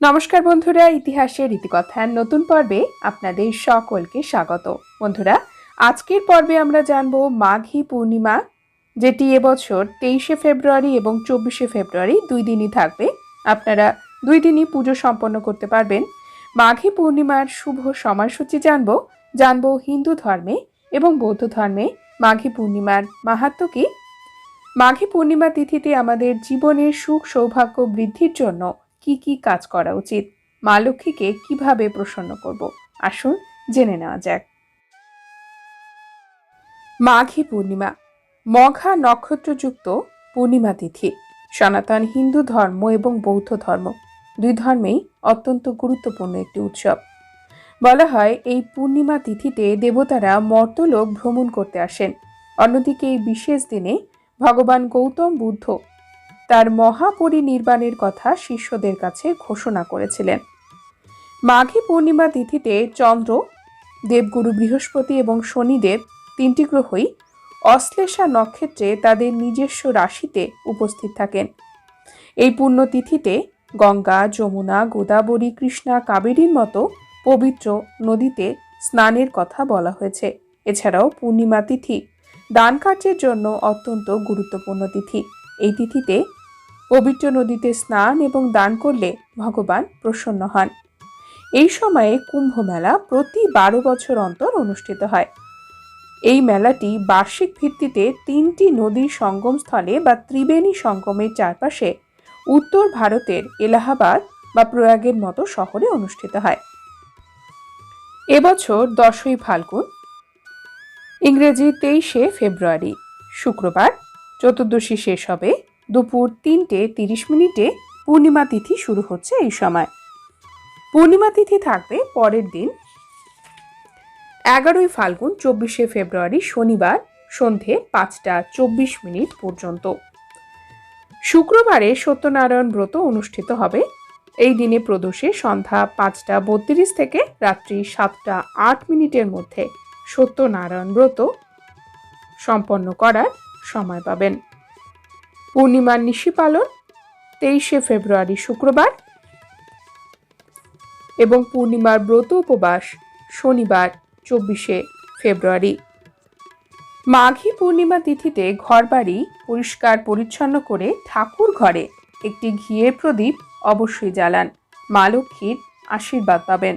নমস্কার বন্ধুরা, ইতিহাসের রীতিকথার নতুন পর্বে আপনাদের সকলকে স্বাগত। বন্ধুরা, আজকের পর্বে আমরা জানব মাঘী পূর্ণিমা, যেটি এবছর তেইশে ফেব্রুয়ারি এবং চব্বিশে ফেব্রুয়ারি দুই দিনই থাকবে। আপনারা দুই দিনই পুজো সম্পন্ন করতে পারবেন। মাঘী পূর্ণিমার শুভ সময়সূচি জানব জানব হিন্দু ধর্মে এবং বৌদ্ধ ধর্মে মাঘী পূর্ণিমার মাহাত্ম কী। মাঘী পূর্ণিমা তিথিতে আমাদের জীবনের সুখ সৌভাগ্য বৃদ্ধির জন্য কি কি কাজ করা উচিত? মা লক্ষ্মীকে কীভাবে প্রসন্ন করব? আসুন জেনে নেওয়া যাক। মাঘী পূর্ণিমা। মঘা নক্ষত্রযুক্ত পূর্ণিমা তিথি। সনাতন হিন্দু ধর্ম এবং বৌদ্ধ ধর্ম। দুই ধর্মেই অত্যন্ত গুরুত্বপূর্ণ একটি উৎসব। বলা হয়, এই পূর্ণিমা তিথিতে দেবতারা মর্তলোক ভ্রমণ করতে আসেন। অন্যদিকে এই বিশেষ দিনে ভগবান গৌতম বুদ্ধ তার মহাপরিনির্বাণের কথা শিষ্যদের কাছে ঘোষণা করেছিলেন। মাঘী পূর্ণিমা তিথিতে চন্দ্র, দেবগুরু বৃহস্পতি এবং শনিদেব তিনটি গ্রহই অশ্লেষা নক্ষত্রে তাদের নিজস্ব রাশিতে উপস্থিত থাকেন। এই পুণ্যতিথিতে গঙ্গা, যমুনা, গোদাবরী, কৃষ্ণা, কাবেরীর মতো পবিত্র নদীতে স্নানের কথা বলা হয়েছে। এছাড়াও পূর্ণিমা তিথি দান কার্যের জন্য অত্যন্ত গুরুত্বপূর্ণ তিথি। এই তিথিতে পবিত্র নদীতে স্নান এবং দান করলে ভগবান প্রসন্ন হন। এই সময়ে কুম্ভ মেলা প্রতি বারো বছর অন্তর অনুষ্ঠিত হয়। এই মেলাটি বার্ষিক ভিত্তিতে তিনটি নদীর সঙ্গমস্থলে বা ত্রিবেণী সঙ্গমের চারপাশে উত্তর ভারতের এলাহাবাদ বা প্রয়াগের মতো শহরে অনুষ্ঠিত হয়। এবছর দশই ফাল্গুন, ইংরেজি তেইশে ফেব্রুয়ারি, শুক্রবার চতুর্দশী শেষ হবে। দুপুর তিনটে তিরিশ মিনিটে পূর্ণিমা তিথি শুরু হচ্ছে এই সময়। পূর্ণিমা তিথি থাকবে পরের দিন এগারোই ফাল্গুন, চব্বিশে ফেব্রুয়ারি শনিবার সন্ধে পাঁচটা চব্বিশ মিনিট পর্যন্ত। শুক্রবারে সত্যনারায়ণ ব্রত অনুষ্ঠিত হবে। এই দিনে প্রদোষে সন্ধ্যা পাঁচটা বত্রিশ থেকে রাত্রি সাতটা আট মিনিটের মধ্যে সত্যনারায়ণ ব্রত সম্পন্ন করার সময় পাবেন। পূর্ণিমার নিশি পালন, তেইশে ফেব্রুয়ারি শুক্রবার এবং পূর্ণিমার ব্রত উপবাস শনিবার, চব্বিশে ফেব্রুয়ারি। মাঘী পূর্ণিমা তিথিতে ঘরবাড়ি পরিষ্কার পরিচ্ছন্ন করে ঠাকুর ঘরে একটি ঘিয়ের প্রদীপ অবশ্যই জ্বালান। মা লক্ষ্মীর আশীর্বাদ পাবেন।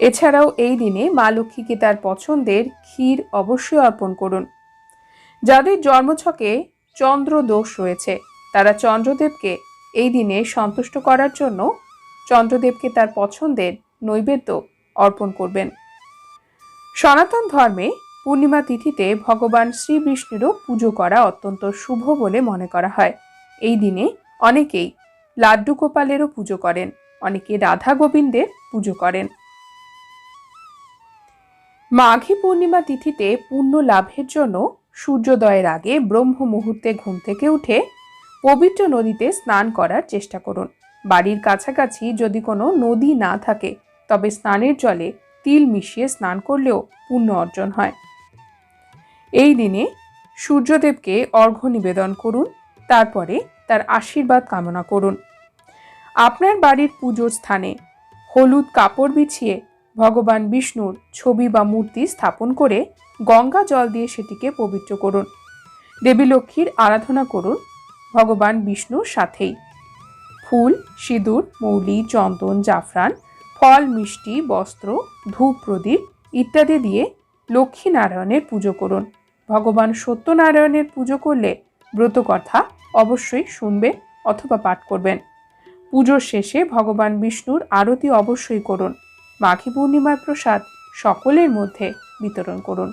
এছাড়াও এই দিনে মা লক্ষ্মীকে তার পছন্দের ক্ষীর অবশ্যই অর্পণ করুন। যাদের জন্মছকে চন্দ্র দোষ রয়েছে, তারা চন্দ্রদেবকে এই দিনে সন্তুষ্ট করার জন্য চন্দ্রদেবকে তার পছন্দের নৈবেদ্য অর্পণ করবেন। সনাতন ধর্মে পূর্ণিমা তিথিতে ভগবান শ্রী বিষ্ণুরও পুজো করা অত্যন্ত শুভ বলে মনে করা হয়। এই দিনে অনেকেই লাড্ডু গোপালেরও পুজো করেন, অনেকে রাধা গোবিন্দের পুজো করেন। মাঘী পূর্ণিমা তিথিতে পুণ্য লাভের জন্য সূর্যোদয়ের আগে ব্রহ্ম মুহূর্তে ঘুম থেকে উঠে পবিত্র নদীতে স্নান করার চেষ্টা করুন। বাড়ির কাছাকাছি যদি কোনো নদী না থাকে, তবে স্নানের জলে তিল মিশিয়ে স্নান করলেও পুণ্য অর্জন হয়। এই দিনে সূর্যদেবকে অর্ঘ্য নিবেদন করুন, তারপরে তার আশীর্বাদ কামনা করুন। আপনার বাড়ির পুজোর স্থানে হলুদ কাপড় বিছিয়ে ভগবান বিষ্ণুর ছবি বা মূর্তি স্থাপন করে গঙ্গা জল দিয়ে সেটিকে পবিত্র করুন। দেবী লক্ষ্মীর আরাধনা করুন। ভগবান বিষ্ণুর সাথেই। ফুল, সিঁদুর, মৌলি, চন্দন, জাফরান, ফল, মিষ্টি, বস্ত্র, ধূপ প্রদীপ ইত্যাদি দিয়ে লক্ষ্মী নারায়ণের পুজো করুন। ভগবান সত্যনারায়ণের পুজো করলে ব্রতকথা অবশ্যই শুনবেন অথবা পাঠ করবেন। পুজোর শেষে ভগবান বিষ্ণুর আরতি অবশ্যই করুন। মাঘী পূর্ণিমার প্রসাদ সকলের মধ্যে বিতরণ করুন।